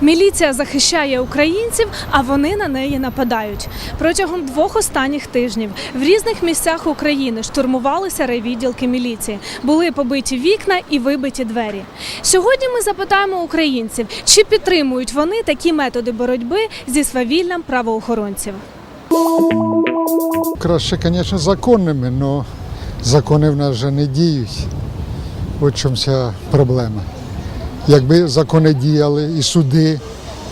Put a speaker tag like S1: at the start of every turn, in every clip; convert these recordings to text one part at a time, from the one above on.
S1: Міліція захищає українців, а вони на неї нападають. Протягом двох останніх тижнів в різних місцях України штурмувалися райвідділки міліції. Були побиті вікна і вибиті двері. Сьогодні ми запитаємо українців, чи підтримують вони такі методи боротьби зі свавіллям правоохоронців.
S2: Краще, звісно, законними, але закони в нас вже не діють. От чому вся проблема. Якби закони діяли і суди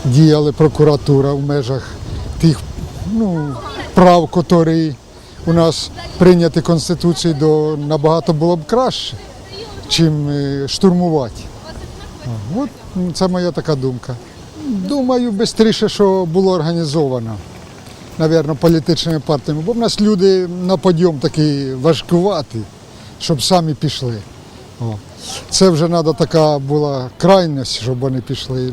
S2: діяли, прокуратура в межах тих ну, прав, які у нас прийняті Конституцією, то набагато було б краще, чим е, штурмувати. От це моя така думка. Думаю, швидше, що було організовано навірно, політичними партіями, бо в нас люди на подйом такі важкуваті, щоб самі пішли. О. Це вже треба така була крайність, щоб вони пішли.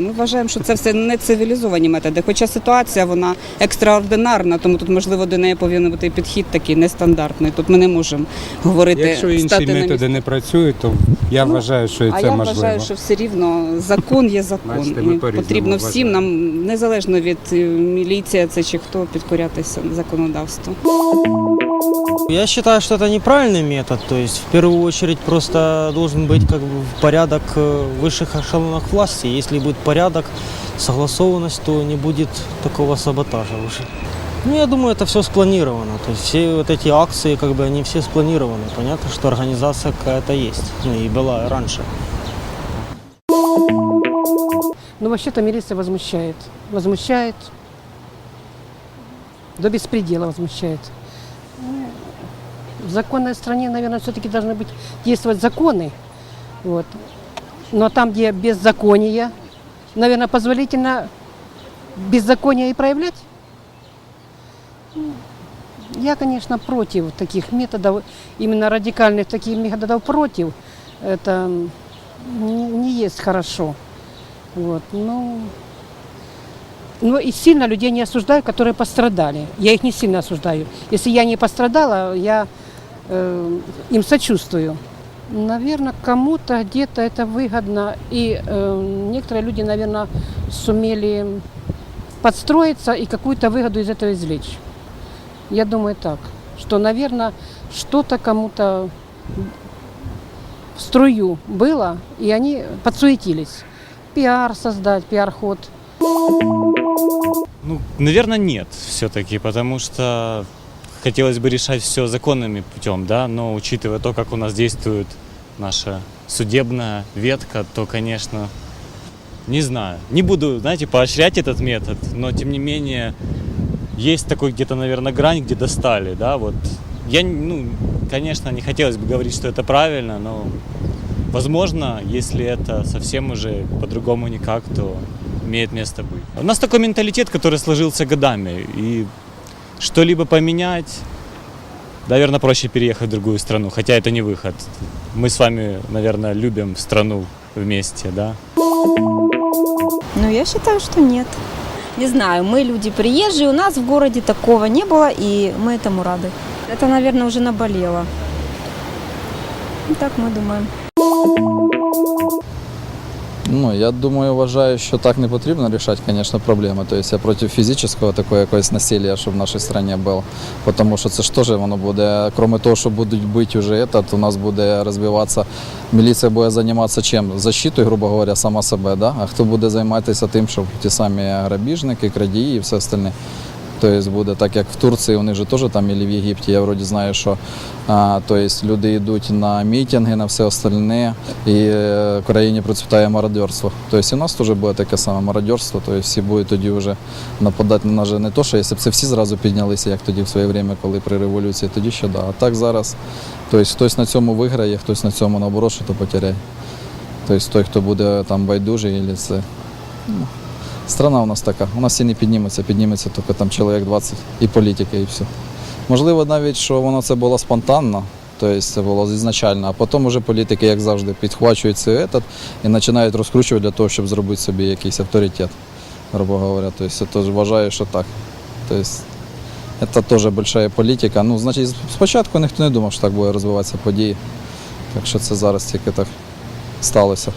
S3: Ми вважаємо, що це все не цивілізовані методи. Хоча ситуація вона екстраординарна, тому тут можливо до неї повинен бути підхід такий нестандартний. Тут ми не можемо говорити
S4: Якщо інші
S3: стати
S4: методи не працюють, то я
S3: Ну,
S4: вважаю, що і
S3: А я
S4: можливо.
S3: вважаю, що все рівно закон є закон.
S4: Бачите, ми
S3: і потрібно всім
S4: вважаємо.
S3: нам незалежно від е, міліція, це чи хто підкорятися законодавству.
S5: Я считаю, что это неправильный метод. То есть, в первую очередь, просто должен быть как бы порядок э, в высших эшелонах власти. Если будет порядок, согласованность, то не будет такого саботажа уже. Ну, я думаю, это все спланировано. То есть все вот эти акции, как бы, они все спланированы. Понятно, что организация какая-то есть. Ну, и была раньше.
S6: Ну, вообще-то милиция возмущает. Возмущает. До беспредела возмущает. Ну, В законной стране, наверное, все-таки должны быть действовать законы. Вот. Но там, где беззаконие, наверное, позволительно беззаконие и проявлять. Ну, Я, конечно, против таких методов, именно радикальных таких методов против. Это не, есть хорошо. Вот, ну, но и сильно людей не осуждаю, которые пострадали. Я их не сильно осуждаю. Если я не пострадала, я э, им сочувствую. Наверное, кому-то где-то это выгодно. И э, некоторые люди, наверное, сумели подстроиться и какую-то выгоду из этого извлечь. Я думаю так, что, наверное, что-то кому-то в струю было, и они подсуетились. Пиар создать, пиар-ход.
S7: Ну, наверное, нет все-таки, потому что хотелось бы решать все законными путем, да, но учитывая то, как у нас действует наша судебная ветка, то, конечно, не знаю. Не буду, знаете, поощрять этот метод, но тем не менее есть такой где-то, наверное, грань, где достали, да, вот. Я, ну, конечно, не хотелось бы говорить, что это правильно, но, возможно, если это совсем уже по-другому никак, то имеет место быть. У нас такой менталитет, который сложился годами, и что-либо поменять, наверное, проще переехать в другую страну, хотя это не выход. Мы с вами, наверное, любим страну вместе, да.
S8: Ну, я считаю, что нет. Не знаю, мы люди приезжие, у нас в городе такого не было, и мы этому рады. Это, наверное, уже наболело. Ну, так мы думаем.
S9: Ну, я думаю, вважаю, що так не потрібно рішати, звісно, проблеми. Тобто я проти фізичного такого якогось насилля, щоб в нашій країні було. Тому що це ж теж воно буде, крім того, що будуть бити вже этот, у нас буде розвиватися, міліція буде займатися чим? Защитою, грубо говоря, сама себе, да? а хто буде займатися тим, щоб ті самі грабіжники, крадії і все остальне. Тобто буде так, як в Турції, вони ж теж там, і в Єгипті, я вроді знаю, що а, тобто люди йдуть на мітинги, на все остальне, і е, в країні процвітає мародерство. Тобто і у нас теж буде таке саме мародерство, тобто всі будуть тоді вже нападати на не то, що якщо б це всі зразу піднялися, як тоді в своє время, коли при революції, тоді ще да. А так зараз, тобто хтось на цьому виграє, хтось на цьому наоборот, що то потеряє. Тобто той, хто буде там байдужий, і це. Страна у нас така. У нас і не підніметься, підніметься тільки там чоловік 20 і політика, і все. Можливо, навіть що воно це було спонтанно, тобто це було ізначально, а потім вже політики, як завжди, підхвачують цей етат і починають розкручувати для того, щоб зробити собі якийсь авторитет, грубо говоря. Тобто я вважаю, що так. Тобто Це теж велика політика. Ну, значить, спочатку ніхто не думав, що так буде розвиватися події. Так що це зараз тільки так сталося.